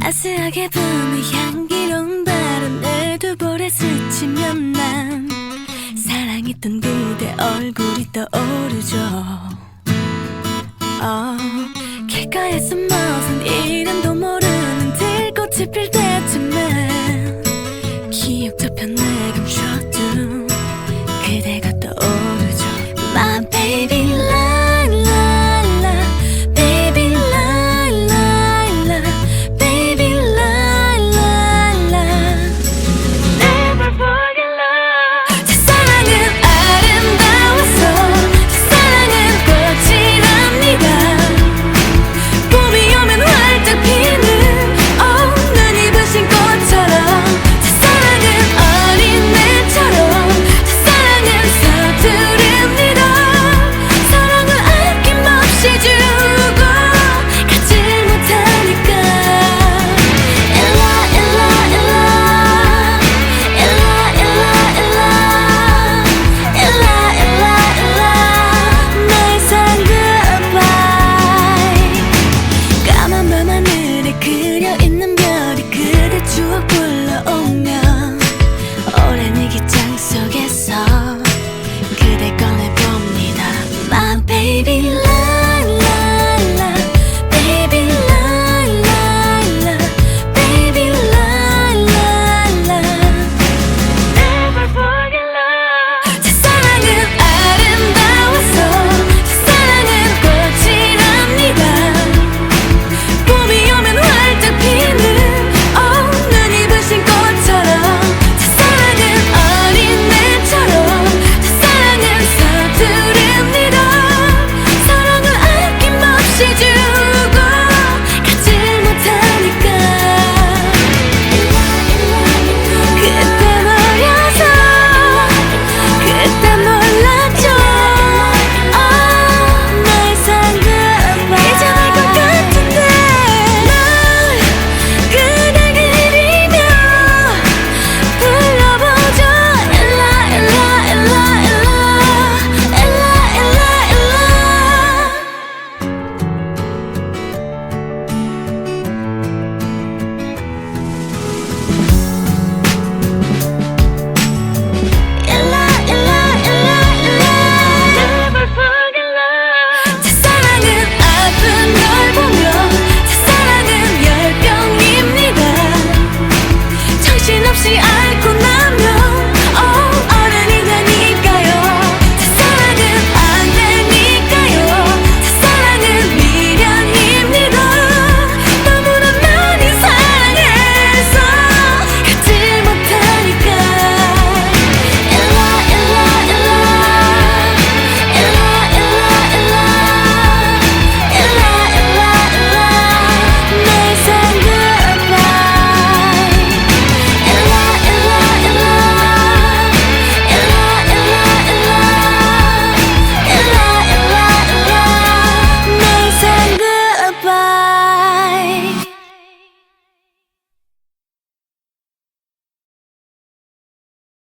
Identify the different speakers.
Speaker 1: 따스하게 부는 향기로운 바람 내 두볼에 스치면 난 사랑했던 그대 얼굴이 떠오르죠. 어, 길가에 숨어선 이름도 모르는 들꽃이 필 때쯤에 기억 저편에 감춰둔 그대가 떠오르죠. My baby love. 정신없이 앓고 나